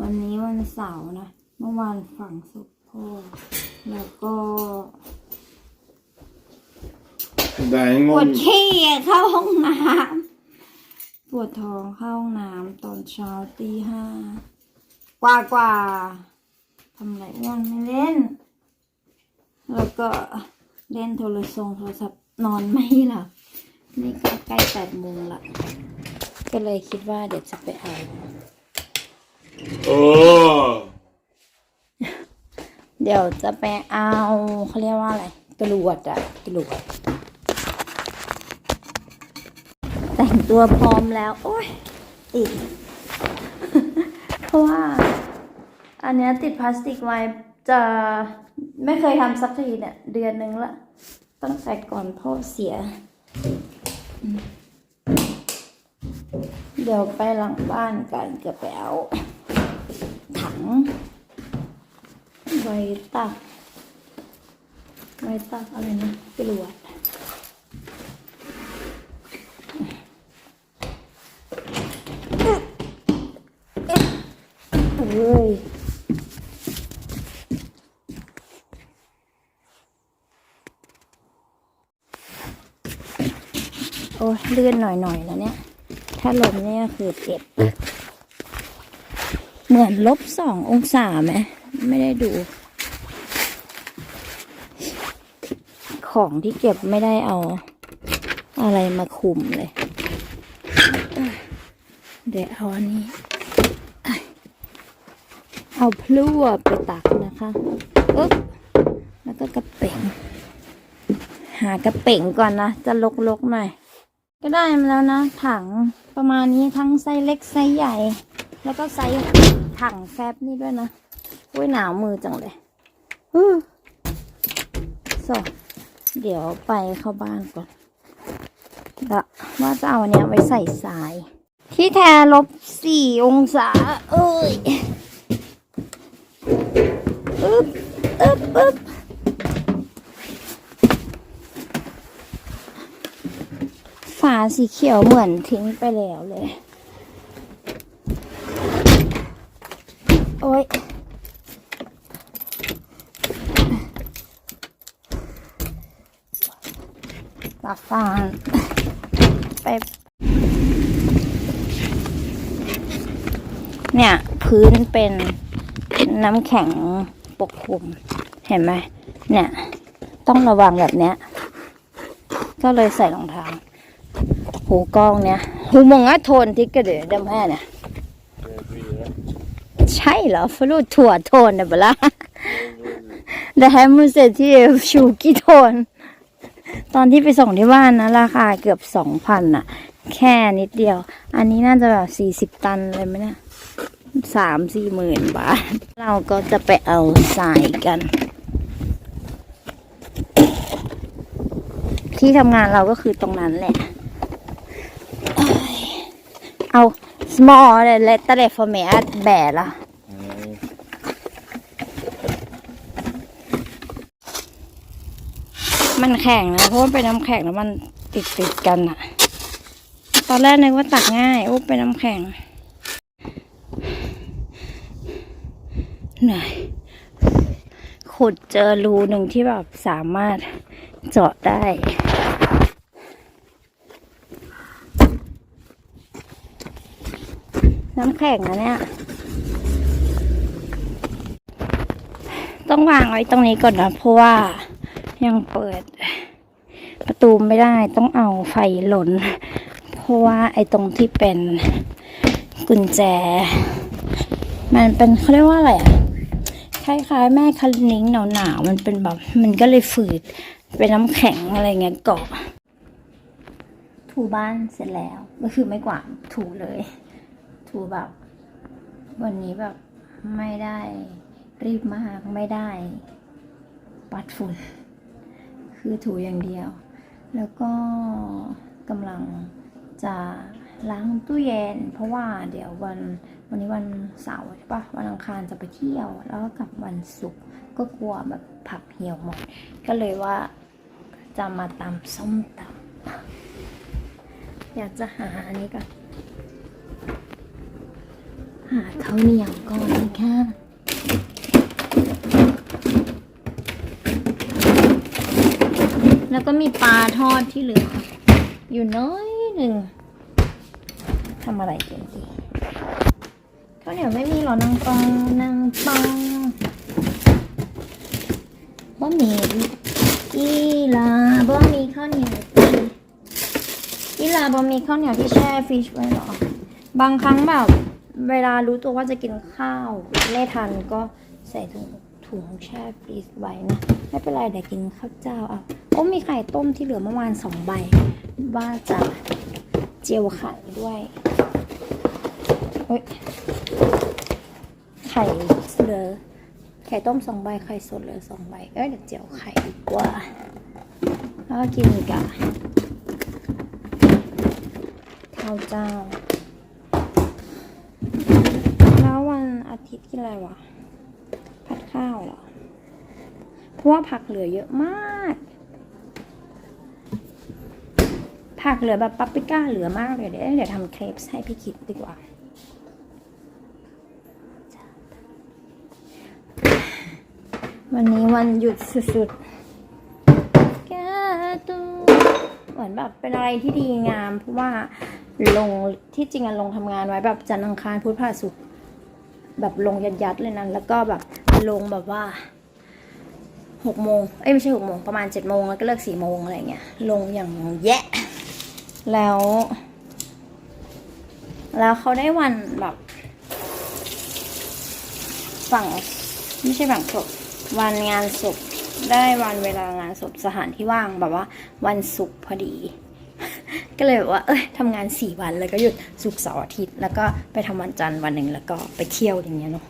วันนี้วันเสาร์นะ เมื่อวานฝังศพพ่อ แล้วก็ Det är en ปวด gång. ขี้อะเข้าห้องน้ำปวดท้องเข้าห้องน้ำตอนเช้าตีห้ากว่ากว่าทำไรอ้วนไม่เล่น แล้วก็เล่นโทรศัพท์โทรศัพท์นอนไม่หลับนี่ก็ใกล้แปดโมงละ ก็เลยคิดว่าเดี๋ยวจะไปเอา Åh! เดี๋ยวจะไปเอาเขาเรียกว่าอะไรกระวดอะกระวด แต่งตัวพร้อมแล้ว โอ้ยติด เพราะว่า อันเนี้ยติดพลาสติกไว้จะไม่เคยทำสักทีเนี่ย เดือนหนึ่งละตั้งแต่ก่อนพ่อเสีย เดี๋ยวไปหลังบ้านกันจะไปเอาังไว้ตักไว้ตักอะไรนะกรวดเอ้ยโอ้ยเลื่อนหน่อยๆแล้วเนี่ย ถ้าลมเนี่ยคือเจ็บ เหมือนลบสององศาไหมไม่ได้ดู ของที่เก็บไม่ได้เอา อะไรมาคุมเลย เดี๋ยวเอาอันนี้ เอาพลั่วไปตักนะคะอึ๊บแล้วก็กระเป๋งหากระเป๋งก่อนนะ จะลกๆหน่อย ก็ได้มาแล้วนะ ถังประมาณนี้ทั้งไซส์เล็กไซส์ใหญ่ แล้วก็ไซส์ ถังแฟบนี่ด้วยนะอุ้ยหนาวมือจังเลยอื้อสอเดี๋ยวไปเข้าบ้านก่อนแล้วว่าจะเอาอันเนี้ยไว้ใส่ทราย ที่แท้ลบสี่องศา เอ้ยอึ๊บอึ๊บอึ๊บฝาสีเขียวเหมือนทิ้งไปแล้วเลย โอ๊ยตาฟานไป เนี่ย พื้นเป็นน้ำแข็งปกคลุม เห็นไหม เนี่ย ต้องระวังแบบเนี้ย ก็เลยใส่รองเท้าหูกล้องเนี่ยหูมงอะโทนที่กระเดือดำแม่เนี่ย ใช่เหรอฟลูดถั่วโทนนะเบล่าแต่ให้มันเสร็จที่ชูกี่โทน ตอนที่ไปส่งที่บ้านนะราคาเกือบสองพันอะแค่นิดเดียว อันนี้น่าจะแบบสี่สิบตันเลยไหมเนี่ยสามสี่หมื่นบาท เราก็จะไปเอาทรายกัน ที่ทำงานเราก็คือตรงนั้นแหละ เอา small เลย letter for me at แบะละ มันแข็งนะ เพราะว่าเป็นน้ำแข็งแล้วมันติดติดกันอะตอนแรกนึกว่าตักง่ายโอ้เป็นน้ำแข็งเหนื่อยขุดเจอรูหนึ่งที่แบบสามารถเจาะได้น้ำแข็งนะเนี่ย ต้องวางไว้ตรงนี้ก่อนนะ เพราะว่า ยังเปิด ประตูไม่ได้ต้องเอาไฟหล่น เพราะว่าไอ้ตรงที่เป็นกุญแจ มันเป็นเขาเรียกว่าอะไรอะคล้ายๆ แม่คันนิ้งหนาวๆมันเป็นแบบ มันก็เลยฝืด เป็นน้ำแข็งอะไรเงี้ยเกาะ ถูบ้านเสร็จแล้ว ก็คือไม่กวาดถูเลย ถูแบบ วันนี้แบบไม่ได้รีบมากไม่ได้ปัดฝุ่น คือถูอย่างเดียว แล้วก็กำลังจะล้างตู้เย็น เพราะว่าเดี๋ยววันวันนี้วันเสาร์ใช่ปะวันอังคารจะไปเที่ยว แล้วก็กลับวันศุกร์ก็กลัวแบบผักเหี่ยวหมด ก็เลยว่าจะมาตำส้มตำอยากจะหาอันนี้ก่อนหหาข้าวเหนียวก่อนค่ะ แล้ว ก็มีปลาทอดที่เหลือ อยู่น้อยหนึ่งทำอะไรกินดีข้าวเหนียวไม่มีหรอนางปองนางปองบ่มีอีลาบ่มีข้าวเหนียวตีอีลาบ่มีข้าวเหนียวที่แช่ฟิชไว้หรอ บางครั้งแบบเวลารู้ตัวว่าจะกินข้าว ไม่ทันก็ใส่ถุงถุงแช่ฟรีซไว้นะ ไม่เป็นไรเดี๋ยวกินข้าวเจ้าเอา โอ้มีไข่ต้มที่เหลือเมื่อวานสองใบ ว่าจะเจียวไข่ด้วยเอ้ยไข่เหลือไข่ต้มสองใบไข่สดเหลือสองใบเอ้ยเดี๋ยวเจียวไข่ดีกว่า แล้วก็กินกับข้าวเจ้า แล้ววันอาทิตย์กินอะไรวะ ผัดข้าวเหรอ เพราะว่าผักเหลือเยอะมาก ผักเหลือแบบปาปริก้าเหลือมากเลยเดี๋ยวเดี๋ยวทำเครปให้พี่คิดดีกว่า วันนี้วันหยุดสุดๆแกตูเหมือนแบบเป็นอะไรที่ดีงาม เพราะว่าลงที่จริงอะลงทำงานไว้แบบจันทร์อังคารพุธพฤหัสศุกร์แบบลงยัดๆเลยนะแล้วก็แบบลงแบบว่าหกโมงเอ้ยไม่ใช่หกโมงประมาณเจ็ดโมงแล้วก็เลิกสี่โมงอะไรเงี้ยลงอย่างแยะ แล้ว แล้วเขาได้วันแบบฝั่งไม่ใช่ฝั่งศพวันงานศพได้วันเวลางานศพสถานที่ว่างแบบว่า วันศุกร์พอดี ก็เลยแบบว่า เอ้ยทำงานสี่วันแล้วก็หยุดศุกร์เสาร์อาทิตย์ แล้วก็ไปทำวันจันทร์วันหนึ่งแล้วก็ไปเที่ยวอย่างเงี้ยเนาะ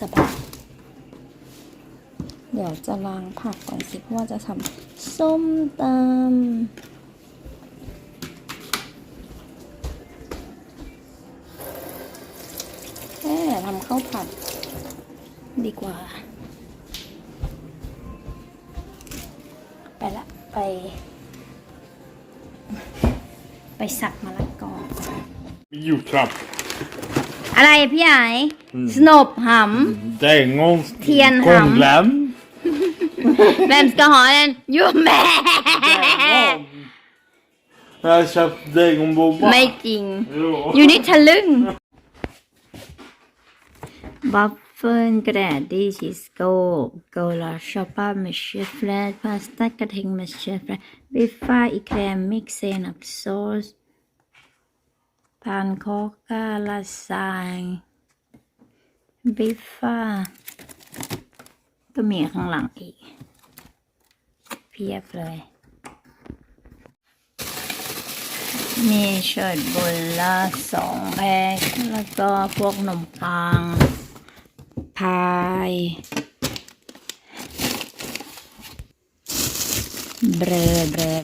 สบายเดี๋ยวจะล้างผักก่อนสิเพราะว่าจะทำส้มตำแค่ ทำข้าวผัด ดีกว่า ไปละ ไป ไปสับมะละกอ Julklapp. อะไรพี่ใหญ่สนบห Det är en gång Tienham. Glen. ำ Vem ska ha den? Jo, med! Jag har köpt degonbomba. ไม่จริง Jo. อยู่นี่ทะลึ่ง บัฟเฟิลกระดาษดิชิสโก้โกลาชอปป้ามชเชฟแฟลตพาสต้ากระเทียมเมชเชฟแฟลตบิฟฟ้าอีแครมมิกเซนับซอสพานโคกาลาซายบิฟฟ้าก็มีข้างหลังอีก เพียบเลย มีเชิดบุลละสองแพ็คแล้วก็พวกนมปัง พายเบรเบร